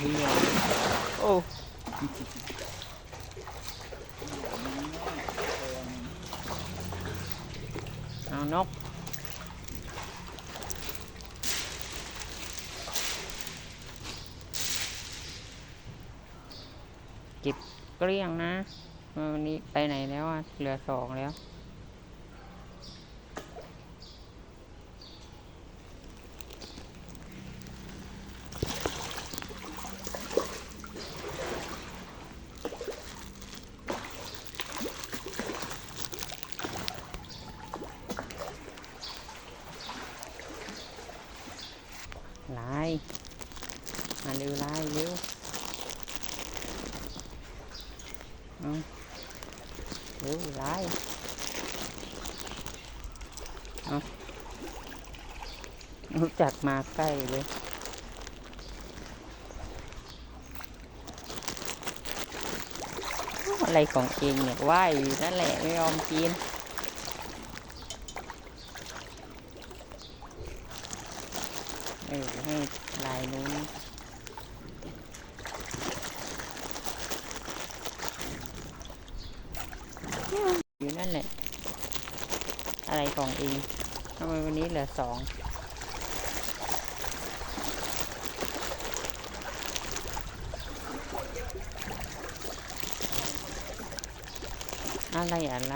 เฮียโอ้เอานกเก็บเกลี้ยงนะวันนี้ไปไหนแล้วอะเหลือสองแล้ว ลายมา เร็วลายเร็วเร็วลายเอารู้จักมาใกล้เลยอะไรของเองเนี่ยว่ายอยู่นั่นแหละไม่ยอมกินเออให้ลายนู้นอยู่นั่นแหละ อะไรของเองทำไมวันนี้เหลือสองอะไรอะไร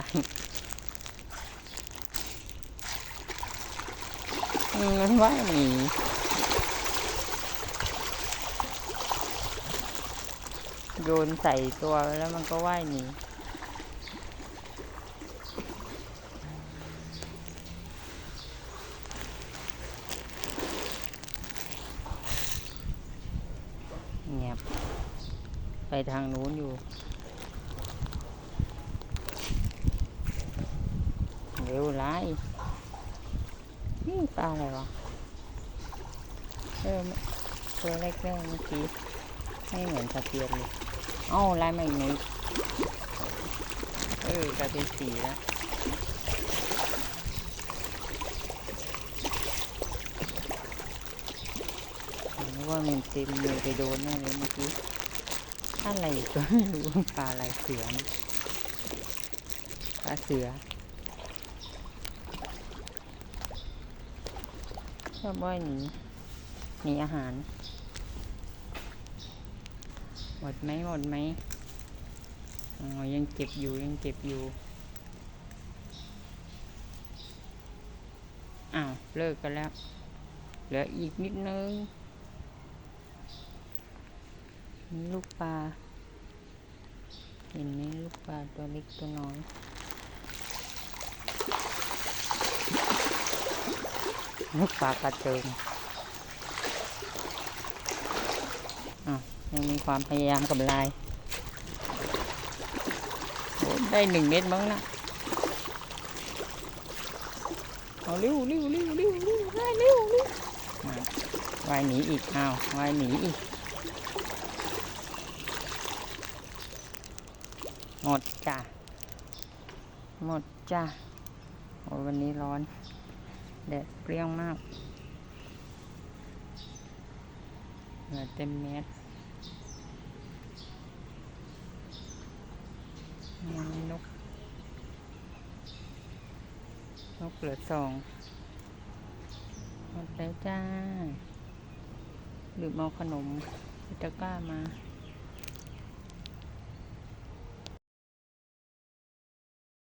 มันว่ายหนีโยนใส่ตัวแล้วมันก็ว่ายหนีเงียบ ไปทางนู้นอยู่ เร็วไล่นี่ปลาอะไรวะเออตัวเล็กๆเมื่อกี้ไม่เหมือนตะเพียนเลยเอ้าลายมาอีกนิดเออกลายเป็นสีแล้วว่ามันเต็มมือไปโดนแน่เลยเมื่อกี้ อะไรก็ไม่รู้ปลาอะไรเสือนปลาเสือชอบว่ายหนีหนีอาหาร หมดไหมหมดไหมอ๋อยังเก็บอยู่ยังเก็บอยู่อ้าวเลิกกันแล้ว เหลืออีกนิดนึง มีลูกปลา เห็นไหมลูกปลาตัวเล็กตัวน้อยลูกปลากระเจิงอะยังมีความพยายามกับลาย ได้หนึ่งเม็ดมั้งนะเอาเร็วเร็วเร็วเร็วเร็วได้เร็วเร็วว่ายหนีอีกอ้าวว่ายหนีอีก หมดจ้ะ หมดจ้ะ โอ้ยวันนี้ร้อน แดดเปรี้ยงมากเหือเต็มเม็ดมีนก นกเหลือสอง หมดแล้วจ้าหรือเอาขนมพิตาก้ามา